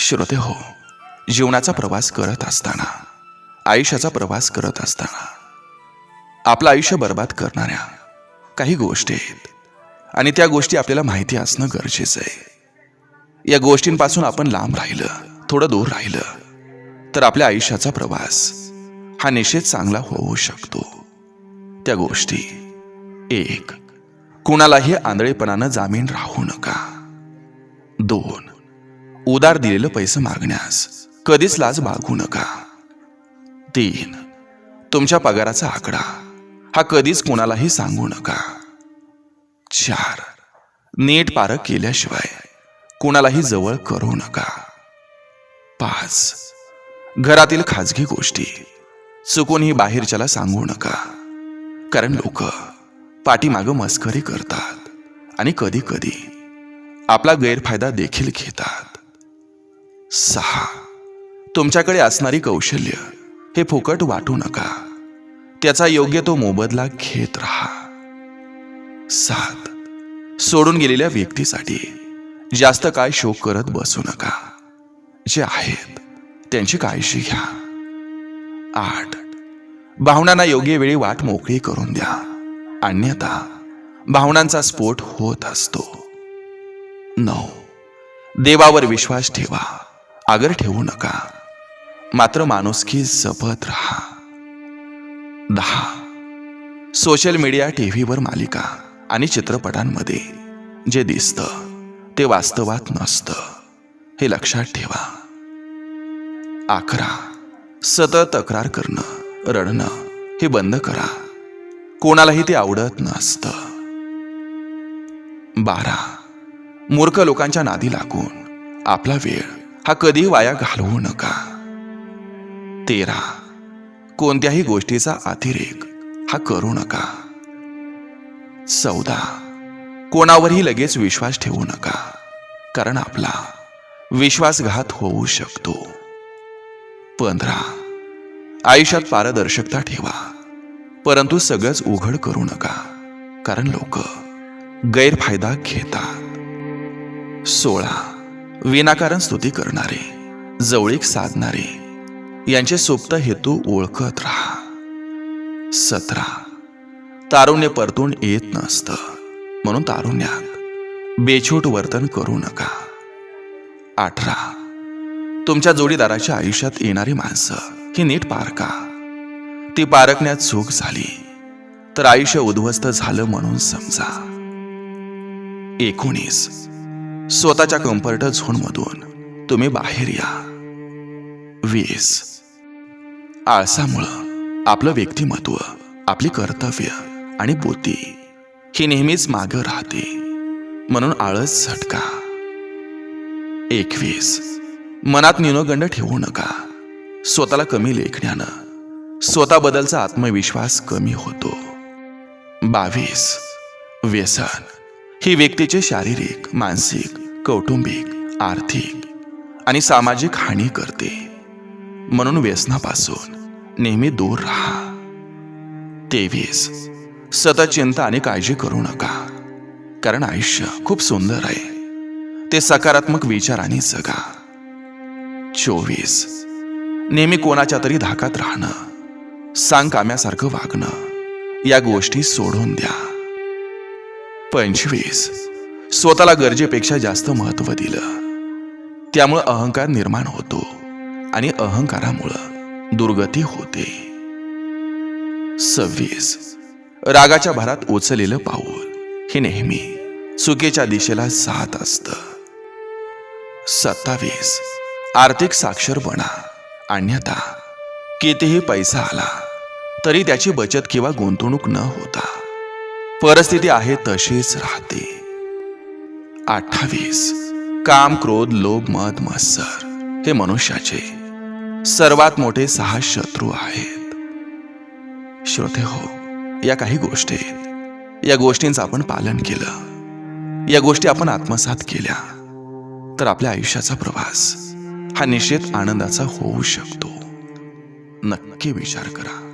श्रोते हो जीवनाचा प्रवास करत असताना आयुष्याचा प्रवास करत असताना आपलं आयुष्य बर्बाद करणाऱ्या काही गोष्टी आहेत. आणि त्या गोष्टी आपल्याला माहिती असणं गरजेचं आहे. या गोष्टींपासून आपण लांब राहिलं थोडं दूर राहिलं तर आपल्या आयुष्याचा प्रवास हा निषेध चांगला होऊ शकतो. त्या गोष्टी एक कुणालाही आंधळेपणानं जामीन राहू नका. दोन उदार दिलेलं पैसे मागण्यास कधीच लाज बाळगू नका. तीन तुमच्या पगाराचा आकडा हा कधीच कोणालाही सांगू नका. चार नीट पारख केल्याशिवाय कुणालाही जवळ करू नका. पाच घरातील खाजगी गोष्टी चुकूनही बाहेरच्याला सांगू नका. कारण लोक पाठीमागं मस्करी करतात आणि कधी कधी आपला गैरफायदा देखील घेतात. सहा. तुमच्याकडे असणारी कौशल्य हे फुकट वाटू नका. त्याचा योग्य तो मोबदला घेत राहा. सात. सोडून गेलेल्या व्यक्तीसाठी जास्त काय शोक करत बसू नका. जे आहेत त्यांची काळजी घ्या. आठ. भावनांना योग्य वेळी वाट मोकळी करून द्या. अन्यथा भावनांचा स्फोट होत असतो. नऊ. देवावर विश्वास ठेवा. आगर ठेवू नका. मात्र माणुसकी जपत राहा. दहा. सोशल मीडिया टीव्हीवर मालिका आणि चित्रपटांमध्ये जे दिसतं ते वास्तवात नसतं. हे लक्षात ठेवा. अकरा. सतत तक्रार करणं रडणं हे बंद करा. कोणालाही ते आवडत नसतं. बारा. मूर्ख लोकांच्या नादी लागून आपला वेळ हा कधी वाया घालवू नका. तेरा. कोणत्याही गोष्टीचा अतिरेक हा करू नका. चौदा. कोणावरही लगेच विश्वास ठेवू नका कारण आपला विश्वासघात होऊ शकतो. पंधरा. आयुष्यात पारदर्शकता ठेवा परंतु सगळंच उघड करू नका कारण लोक गैरफायदा घेतात. सोळा. विनाकारण स्तुती करणारे जवळीक साधणारे यांचे सुप्त हेतू ओळखत राहा. सतरा. तारुण्य परतून येत नसतं म्हणून तारुण्यात बेछूट वर्तन करू नका. अठरा. तुमच्या जोडीदाराच्या आयुष्यात येणारी माणसं ही नीट पारका ती पारखण्यात चूक झाली तर आयुष्य उद्ध्वस्त झालं म्हणून समजा. एकोणीस. स्वतःच्या कम्फर्ट झोनमधून तुम्ही बाहेर या. वीस. आळसामुळं आपलं व्यक्तिमत्व आपली कर्तव्य आणि बुद्धी ही नेहमीच मागं राहते. म्हणून आळस झटका. एकवीस. मनात निनोगंड ठेवू नका. स्वतःला कमी लेखण्यानं स्वतःबद्दलचा आत्मविश्वास कमी होतो. बावीस. व्यसन ही व्यक्तीचे शारीरिक मानसिक कौटुंबिक आर्थिक आणि सामाजिक हानी करते. म्हणून व्यसनापासून नेहमी दूर राहा. तेवीस. सतत चिंता आणि काळजी करू नका. कारण आयुष्य खूप सुंदर आहे. ते सकारात्मक विचाराने जगा. चोवीस. नेहमी कोणाच्या तरी धाकात राहणं. सांग काम्यासारखं वागणं. या गोष्टी सोडून द्या. पंचवीस. स्वतःला गरजेपेक्षा जास्त महत्त्व दिलं. त्यामुळं अहंकार निर्माण होतो आणि अहंकारामुळं दुर्गती होते. सव्वीस. रागाच्या भरात उचलेलं पाऊल हे नेहमी चुकीच्या दिशेला जात असतं. सत्तावीस. आर्थिक साक्षर बना अन्यथा कितीही पैसा आला तरी त्याची बचत किंवा गुंतवणूक न होता. परिस्थिती आहे तशीच राहते. अठ्ठावीस. काम क्रोध लोभ मत मत्सर हे मनुष्याचे सर्वात मोठे सहा शत्रू आहेत. श्रोते हो या काही गोष्टी आहेत. या गोष्टींचं आपण पालन केलं. या गोष्टी आपण आत्मसात केल्या. तर आपल्या आयुष्याचा प्रवास हा निश्चित आनंदाचा होऊ शकतो. नक्की विचार करा.